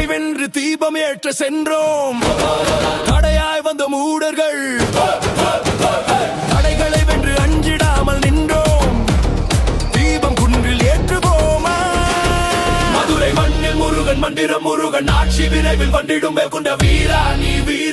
தீமை வென்று தீபம் ஏற்ற சென்றோம். தடையாய் வந்த மூடர்கள். தடைகளை வென்று அஞ்சிடாமல் நின்றோம். தீபம் குன்றில் ஏற்றுவோமா? மதுரை மண்ணில் முருகன் மந்திரம் முருகன் ஆட்சி விரைவில் வந்திடும் கொண்ட வீரா நீ வீர